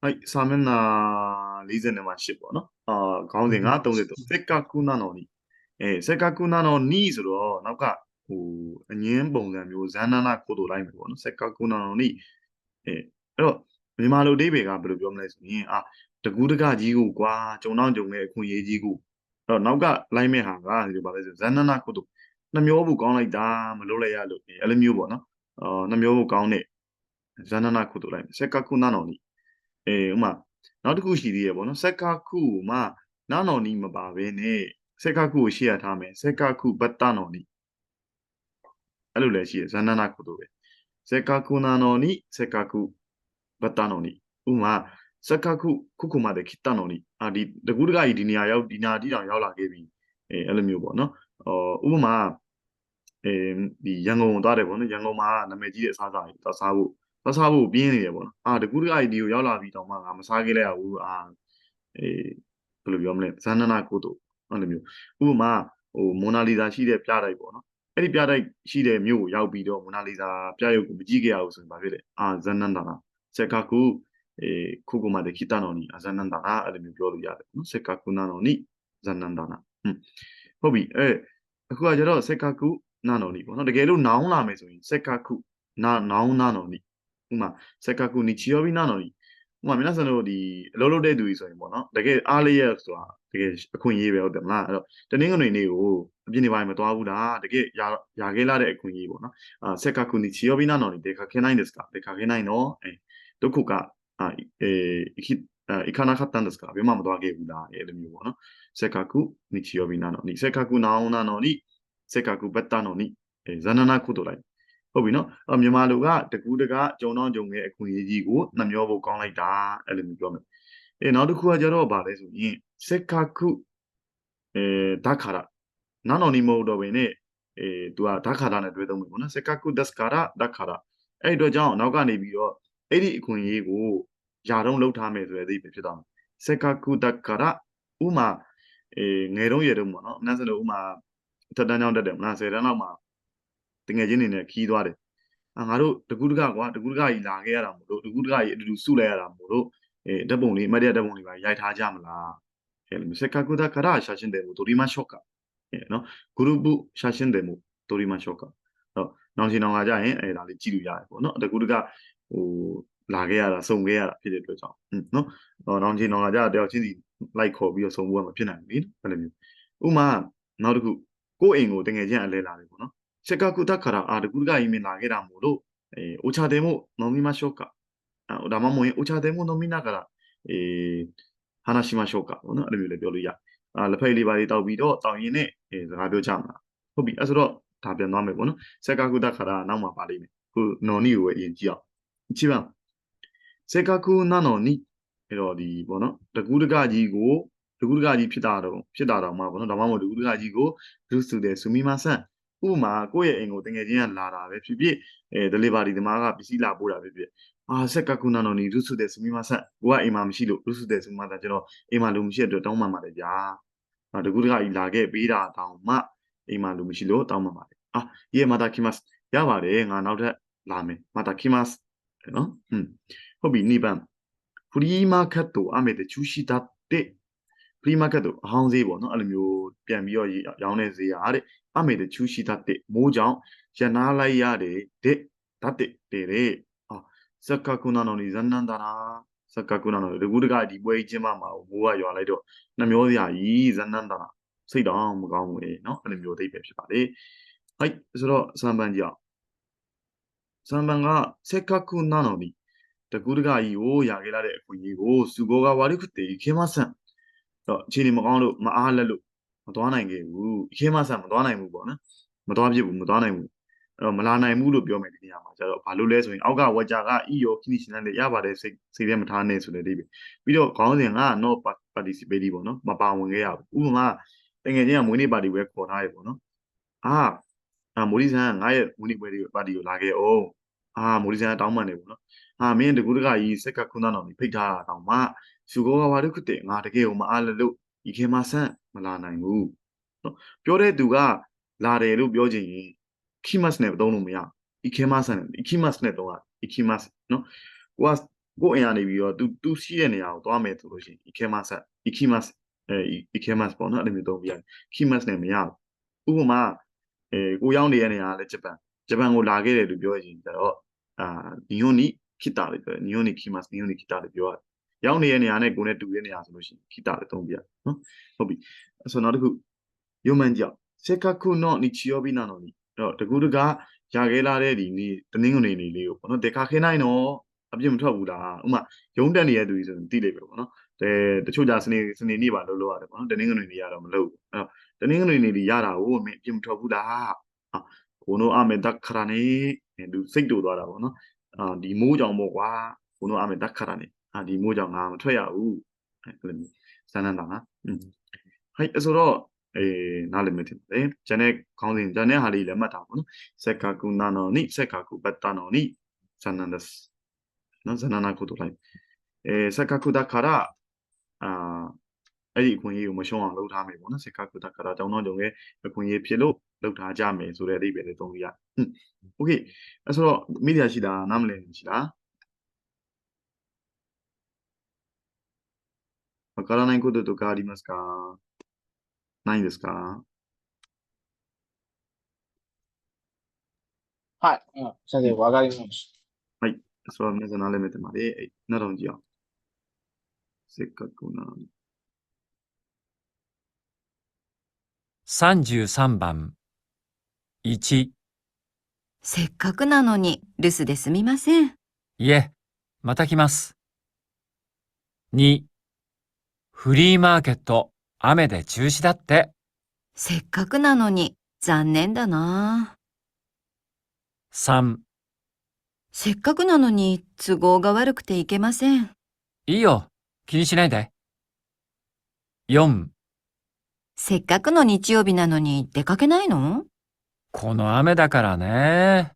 はい、サメナリゼネマシボの。あ、ခေါင်းစဉ်က33せっかくなのに。えーせっかくなのにဆိုတော့နောက်ကဟိုအငင်းပုံစံမျိုးဇန္နနာကိုတို့လိုက်မယ်ပေါ့နော်။せっかくなのにအဲအဲ့တော့မြန်မာလိုအဓိပ္ပာယ်ကဘယ်လိုပြောမလဲဆိုရင်အာတကူးတကကြီးကိုကွာဂျုံတော့ဂျုံနဲ့အခွင့်အရေးကြီးကိုအဲ့တော့နောက်ကလိုက်မဲ့ဟာကဒီလိုပါလဲဆိုဇန္နနာကိုတို့နှမျောဖို့ကောင်းလိုက်တာမလုပ်လိုက်ရလို့အဲ့လိုမျိုးပေါ့နော်။အော်နှမျောဖို့ကောင်းတဲ့ ဇာနနာခုတို့လိုက်မယ်စက္ကခုနာနော်နီအဲဥမာနောက်တစ်ခုရှိသေးရပေါ့နော်စက္ကခုကိုမှနာနော်နီမပါဘဲနဲ့စက္ကခုကိုရှေ့ရထားမယ်စက္ကခုဘတ်တနော်နီအဲ့လိုလည်းရှိရဇာနနာခုတို့ပဲစက္ကခုနာနော်နီစက္ကခုဘတ်တနော်နီဥမာစက္ကခုခုခုမှတဲ့ခိတနော်နီအာဒီတကူတကကြီးဒီနေရာရောက်ဒီနာဒီတောင်ရောက်လာခဲ့ပြီအဲအဲ့လိုမျိုးပေါ့နော်ဟောဥပမာအဲဒီရန်ကုန်သွားတယ်ပေါ့နော်ရန်ကုန်မှာနာမည်ကြီးတဲ့အစားအစာကြီးသွားစားဖို့ သွားစားဖို့ပြင်းနေတယ်ပေါ့နော်အာတကူတက ID ကိုရောက်လာပြီးတော့မှငါမစားခဲ့လိုက်ရဘူးအာအေးဘယ်လိုပြောမလဲဇန္နနာကိုတို့အဲ့လိုမျိုးဥပမာဟိုမိုနာလီဇာရှိတဲ့ပြတိုက်ပေါ့နော်အဲ့ဒီပြတိုက်ရှိတဲ့မြို့ကိုရောက်ပြီးတော့မိုနာလီဇာပြရုပ်ကိုမကြည့်ခဲ့ရဘူးဆိုရင်ဘာဖြစ်လဲအာဇန္နန္ဒနာစက်ကကူအေးခုကမှတဲ့ခိတနော်နီအဇန္နန္ဒနာအဲ့လိုမျိုးပြောလို့ရတယ်နော်စက်ကကူနာနော်နီဇန္နန္ဒနာဟွန်းဟုတ်ပြီအဲအခုကကျတော့စက်ကကူနာနော်နီပေါ့နော်တကယ်လို့နောင်လာမယ်ဆိုရင်စက်ကကူနာနောင်နာနော်နီ ဥမာစက်ကကူနီချီယောဘီနာနော်ဒီဥမာ皆さんတို့ဒီအလုပ်လုပ်တဲ့သူကြီးဆိုရင်ပေါ့နော်တကယ်အားလေးရဆိုတာတကယ်အခွင့်အရေးပဲဟုတ်တယ်မလားအဲ့တော့တနင်္ဂနွေနေ့ကိုအပြင်းနေပိုင်းမသွားဘူးလားတကယ်ရာရာခဲလာတဲ့အခွင့်အရေးပေါ့နော်အာစက်ကကူနီချီယောဘီနာနော်ဒီဒေခါခဲနိုင်ですかဒေခါခဲနိုင်နော်အဲဒုက္ခကအာအဲခိအခါနာခတ်တန်ですかဘယ်မှမသွားခဲ့ဘူးလားအဲ့လိုမျိုးပေါ့နော်စက်ကကူနီချီယောဘီနာနော်ဒီစက်ကကူနာအောင်နာနော်ဒီစက်ကကူဘတ်တာနော်ဒီအဲဇန္နနာကုတို့လိုက် ဟုတ်ပြီနော်အမြန်မာလူကတကူးတကကြုံတော့ကြုံရဲ့အခွင့်အရေးကြီးကိုနှမျောဖို့ကောင်းလိုက်တာအဲ့လိုမျိုးပြောမယ်အဲနောက်တစ်ခုကကြတော့ဗာလဲဆိုရင်စက္ခခုအဲဓာခါရနာနော်နီမဟုတ်တော့ဘဲနဲ့အဲသူကဓာခါရနဲ့တွဲသုံးမယ်ပေါ့နော်စက္ခခုဒက်စကာရဓာခါရအဲ့ဒီတော့ကြောင့်နောက်ကနေပြီးတော့အဲ့ဒီအခွင့်အရေးကိုယာတော့လှုပ်ထားမယ်ဆိုတဲ့အသေးပဲဖြစ်သွားမယ်စက္ခခုဓာခါရဥမာအဲငယ်တော့ရတော့ပေါ့နော်အနည်းစလို့ဥမာထက်တန်းကြောင်းတက်တယ်မလား10တန်းလောက်မှာတ ငယ်ချင်းတွေနဲ့ခီးသွားတယ်အာငါတို့တကူးတကကွာတကူးတကကြီးလာခဲ့ရတာမို့လို့တကူးတကကြီးအတူတူစုလိုက်ရတာမို့လို့အဲဓာတ်ပုံလေးအမတ်ရဓာတ်ပုံလေးပါရိုက်ထားကြမလားအဲလိုစက္ကကုဒကရရှာရှင်းတယ်မို့ဒိုရီမရှော့ကအဲနော်ဂရုပုရှာရှင်းတယ်မို့ဒိုရီမရှော့ကတော့နောင်ရှင်နောင်ကကြရင်အဲဒါလေးကြည့်လို့ရတယ်ပေါ့နော်တကူးတကဟိုလာခဲ့ရတာစုံခဲ့ရတာဖြစ်တဲ့အတွက်ကြောင့်နော်တော့နောင်ရှင်နောင်ကကြတယောက်ချင်းစီလိုက်ခေါ်ပြီးတော့စုံဖို့ကမဖြစ်နိုင်ဘူးလေအဲ့လိုမျိုးဥမာနောက်တစ်ခုကိုယ့်အိမ်ကိုတငယ်ချင်းအလဲလာတယ်ပေါ့နော် せっかくだから、あ、ルクルが意味投げらもろ、えーお茶でも飲みましょうか。あ、ဒါမှမဟုတ်ရင်お茶でも飲みながら、えー話しましょうかပေါ့နော်အဲ့လိုမျိုးလည်းပြောလို့ရအာလက်ဖက်လေးပါလေးတောက်ပြီးတော့တောင်းရင်နဲ့အဲစကားပြောကြမှာဟုတ်ပြီအဲ့ဆိုတော့ဒါပြန်သွားမယ်ပေါ့နော်စက်ကကုဒခါရာနောက်မှာပါလိမ့်မယ်ခုနော်နီကိုပဲအရင်ကြည့်အောင်ကြည့်ပါစက်ကကုနာနော်နီအဲ့တော့ဒီပေါ့နော်တကူးတကကြီးကိုတကူးတကကြီးဖြစ်တာတော့ဖြစ်တာတော့မှာပေါ့နော်ဒါမှမဟုတ်တကူးတကကြီးကိုဒုစုတဲ့ဆူမီမာဆန် ဥပမာကိုယ့်ရဲ့အိမ်ကိုတငယ်ချင်းကလာတာပဲဖြစ်ဖြစ်အဲ delivery သမားကပစ္စည်းလာပို့တာပဲဖြစ်အာဆက်ကကုနာနော်နီရုစုတဲ့စမီမဆန်ကိုကအိမ်မှာမရှိလို့ရုစုတဲ့စမီမဆန်ကျွန်တော်အိမ်မှာလူမရှိတဲ့အတွက်တောင်းပန်ပါတယ်ဗျာအာတကူတကကြီးလာခဲ့ပေးတာတောင်းမှအိမ်မှာလူမရှိလို့တောင်းပန်ပါတယ်အာယေမာတာခိမတ်ရပါတယ်ငါနောက်ထပ်လာမယ်မာတာခိမတ်နော်ဟွန်းဟုတ်ပြီနိဗ္ဗာန်ဖရီမာကတ်တိုအမေတချူရှိတ တ်တဲ့ဖရီမာကတ်တိုအဟောင်းဈေးပေါ့နော်အဲ့လိုမျိုးပြန်ပြီးတော့ရောင်းတဲ့ဈေးရတဲ့အမေတချူရှိတတ်တဲ့မိုးကြောင့်ရနာလိုက်ရတဲ့တဲ့တတ်တဲ့တဲ့အာစက္ကကုနာနော်ဒီဇန္နန္တရာစက္ကကုနာနော်ဒီကူတကဒီပွဲကြီးကျင်းပမှာမိုးကရွာလိုက်တော့နှမျောစရာကြီးဇန္နန္တရာစိတ်တော့မကောင်းဘူးလေနော်အဲ့လိုမျိုးသိပဲဖြစ်ပါလေဟိုက်ဆိုတော့စံပန်းကြောင့်စံပန်းကစက္ကကုနာနော်ဒီတကူတကကြီးကိုရခဲ့လာတဲ့အခွင့်အရေးကိုစုဘောကဝါရိခုတေခေမဆန် တော့အချိန်ဒီမကောင်းလို့မအားလက်လို့မသွားနိုင်ခဲ့ဘူးအခေမဆန်မသွားနိုင်ဘူးပေါ့နော်မသွားဖြစ်ဘူးမသွားနိုင်ဘူးအဲ့တော့မလာနိုင်ဘူးလို့ပြောမယ်ဒီနေရာမှာကျတော့ဘာလို့လဲဆိုရင်အောက်ကဝကြာကအီယောခိနိရှင်နဲ့ရပါတယ်စိတ်စိတ်ထဲမထားနဲ့ဆိုတဲ့ဒီပဲပြီးတော့ခေါင်းစဉ်က not participate ပေါ့နော်မပါဝင်ခဲ့ရဘူးဥပမာတကယ်ချင်းကမွေးနေ့ပါတီပဲခေါ်ထားရပေါ့နော်အာအာမိုဒီဆန်ကငါရဲ့မွေးနေ့ပွဲတွေပါတီကိုလာခဲ့အောင် အာမိုးရီဆန်တောင်းပန်တယ်ပေါ့နော်အာမင်းတကူတကကြီးစက်ကခွန်းသားတော်ကြီးဖိတ်ထားတာတောင်မှယူကောဘာတို့ခုတည်းငါတကယ်ကိုမအားလလို့ဒီခင်မဆန့်မလာနိုင်ဘူးနော်ပြောတဲ့သူကလာတယ်လို့ပြောချင်ရင် kimas နဲ့သုံးလို့မရ ikimas နဲ့ ikimas နဲ့သုံးရ ikimas နော်ကိုကကိုအင်အားနေပြီးတော့ तू तू ရှိတဲ့နေရာကိုသွားမယ်ဆိုလို့ရှိရင် ikimas ikimas အဲ ikimas ပေါ့နော်အဲ့ဒီမျိုးသုံးပြရတယ် kimas နဲ့မရဘူးဥပမာအဲကိုရောက်နေတဲ့နေရာကလည်းဂျပန် ဂျပန်ကိုလာခဲ့တယ်လို့ပြောရင်ကျတော့အာနီယွန်နီခိတာလို့ပြောတယ်နီယွန်နီခိမတ်နီယွန်နီခိတာလို့ပြောရတယ်ရောက်နေတဲ့နေရာနဲ့ကိုယ်နဲ့တူတဲ့နေရာဆိုလို့ရှိရင်ခိတာလည်းသုံးပြနော်ဟုတ်ပြီဆိုတော့နောက်တစ်ခုယုံမှန်ကြောက်စေကခုနောနီချီယောဘီနာနော်နီတော့တကူတကာရခဲ့လာတဲ့ဒီနေ့တနင်္ဂနွေနေ့လေးကိုပေါ့နော်ဒေခါခင်းနိုင်တော့အပြစ်မထွက်ဘူးလားဥမာရုံးတက်နေတဲ့သူကြီးဆိုရင်သိလိမ့်မယ်ပေါ့နော်အဲတချို့ကြစနေစနေနေ့ပါလှုပ်လို့ရတယ်ပေါ့နော်တနင်္ဂနွေနေ့ရတော့မလှုပ်ဘူးအဲ့တော့တနင်္ဂနွေနေ့ဒီရတာကိုမင်းအပြစ်မထွက်ဘူးလား ဟာကိုနိုအမေတက်ခရာနေသူစိတ်တူသွားတာပေါ့နော်အာဒီမိုးကြောင်ပေါ့ကွာကိုနိုအမေတက်ခရာနေအာဒီမိုးကြောင်ငါမထွက်ရဘူးအဲ့လိုမျိုးစမ်းနန်းတာနော်อืมဟိုက်ဆိုတော့အေးနားလည်မထင်တယ်ဂျန်တဲ့ခေါင်းစဉ်ဂျန်တဲ့ဟာလေးလည်းမှတ်ထားပါနော်စက်ကာကူနာနော်နိစက်ကာကူဘတ်တာနော်နိစန္နန်ဒက်နော်စန္နနာကိုတို့လိုက်အဲစက်ကာကူဒါခရာအာ အဲ့ဒီအခွင့်အရေးကိုမရှုံးအောင်လုပ်ထားမယ်ပေါ့နော်စက်ကာကူဒါခရာတောင်းတော့ကြုံရဲ့အခွင့်အရေးဖြစ်လို့လုပ်ထားကြမယ်ဆိုတဲ့အဓိပ္ပာယ်လေးသုံးလို့ရဟွန်းโอเคအဲ့ဆိုတော့မိဒီယာရှိတာနားမလည်ဘူးရှိလားわからないこととかありますかないですかはい。うん。先生、わかりました。それは皆さん慣れめてまで、えいなるんじゃ。せっかくなのに。 33番1せっかくなのに留守ですみません。いえ、また来ます。2フリーマーケット雨で中止だって。せっかくなのに残念だな。3せっかくなのに都合が悪くていけません。いいよ、気にしないで。4せっかくの日曜日なのに出かけないの？この雨だからね。